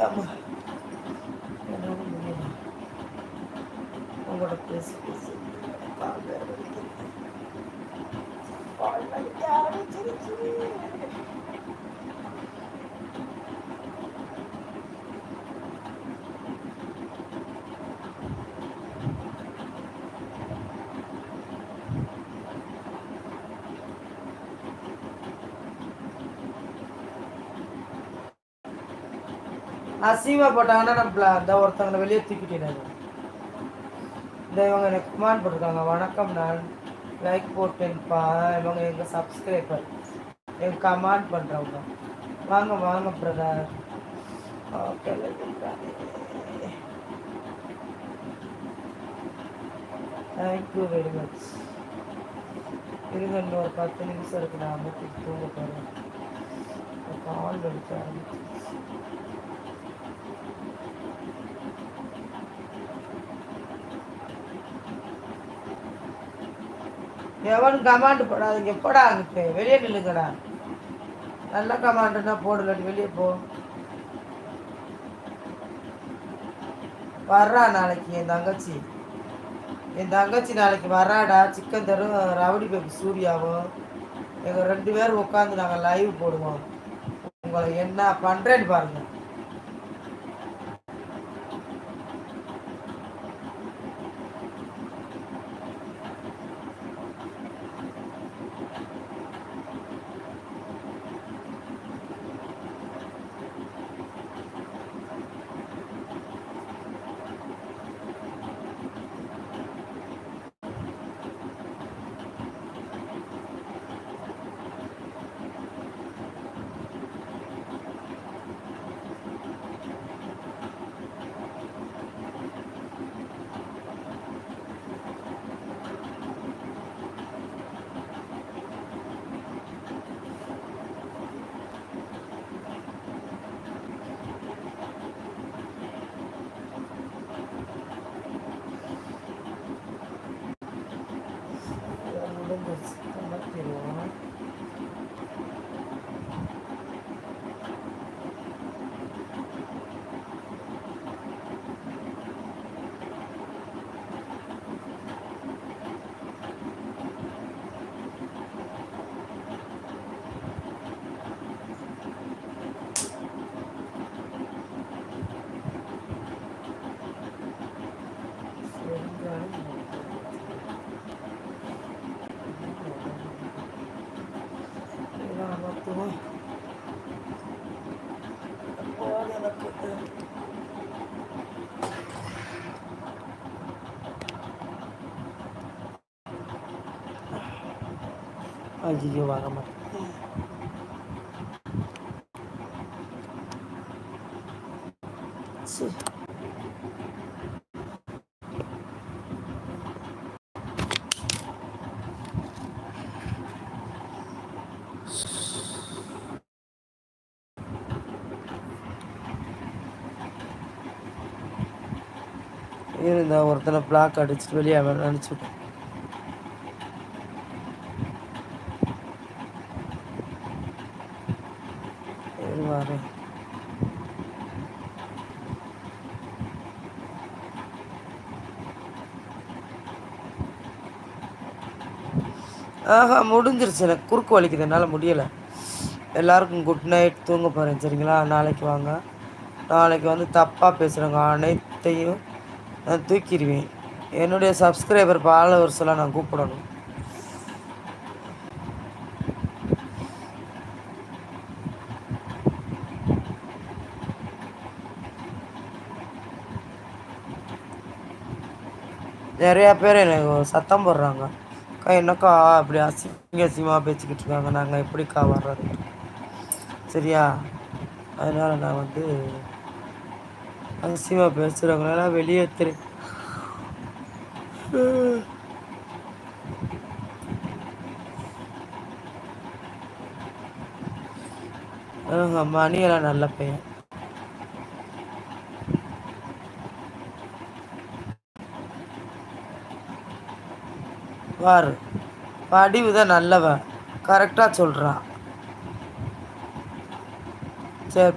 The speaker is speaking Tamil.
ஆமா என்னால முடியல உங்களோட பேசி பேசி கால் வேற வலிக்குது கால் வலிக்க ஆரம்பிச்சிருச்சு அசிங்கமா போட்டாங்கன்னா நம்ம அந்த ஒருத்தவங்களை வெளியே தூக்கிட்டேன் இந்த இவங்க எனக்கு கமெண்ட் போட்டிருக்காங்க. வணக்கம் நான் லைக் போட்டேன்ப்பா. இவங்க எங்கள் சப்ஸ்கிரைபர் எங்கள் கமெண்ட் பண்ணுறவங்க வாங்க வாங்க brother okay thank you very much இருங்க இன்னும் ஒரு பத்து நிமிஷம் இருக்கு. நான் அமர்த்தி தூங்க போகிறேன் கால் வலிக்க ஆரம்பிச்சு எவன் கமாண்டு போடாதீங்க. போடா அங்கே வெளியே நில்லுங்கடா. நல்ல கமாண்டுன்னா போடலடி வெளியே போ. வர்றா நாளைக்கு என் தங்கச்சி. என் தங்கச்சி நாளைக்கு வர்றாடா. சிக்கன் தரும் ரவுடி பேபி சூர்யாவும் எங்கள் ரெண்டு பேரும் உட்காந்து நாங்கள் லைவ் போடுவோம். உங்களை என்ன பண்ணுறேன்னு பாருங்கள் முடிஞ்சிருச்சு ஐயோ வர மாட்டேன். சரி இருந்தா ஒருத்தனை பிளாக் அடிச்சுட்டு வெளியே அவன் நினச்சிட்டேன் ஆஹா முடிஞ்சிருச்சு எனக்கு. குறுக்கு வலிக்குது என்னால் முடியலை. எல்லாருக்கும் குட் நைட் தூங்க போகிறேன் சரிங்களா? நாளைக்கு வாங்க. நாளைக்கு வந்து தப்பாக பேசுகிறவங்க அனைத்தையும் நான் தூக்கிடுவேன். என்னுடைய சப்ஸ்கிரைபர் ஃபாலோவர்ஸ்லாம் நான் கூப்பிடணும். நிறையா பேர் எனக்கு சத்தம் போடுறாங்க. அக்கா என்னக்கா அப்படி அசிங்க அசிங்கமாக பேசிக்கிட்டு இருக்காங்க? நாங்கள் எப்படிக்கா வர்றது? சரியா? அதனால் நான் வந்து அசிங்கமாக பேசுகிறவங்களெல்லாம் வெளியேற்றுறேன் ஆஹ் மணியெல்லாம் நல்ல பையன். பாரு. படிவு தான் நல்லவன் கரெக்டாக சொல்கிறான்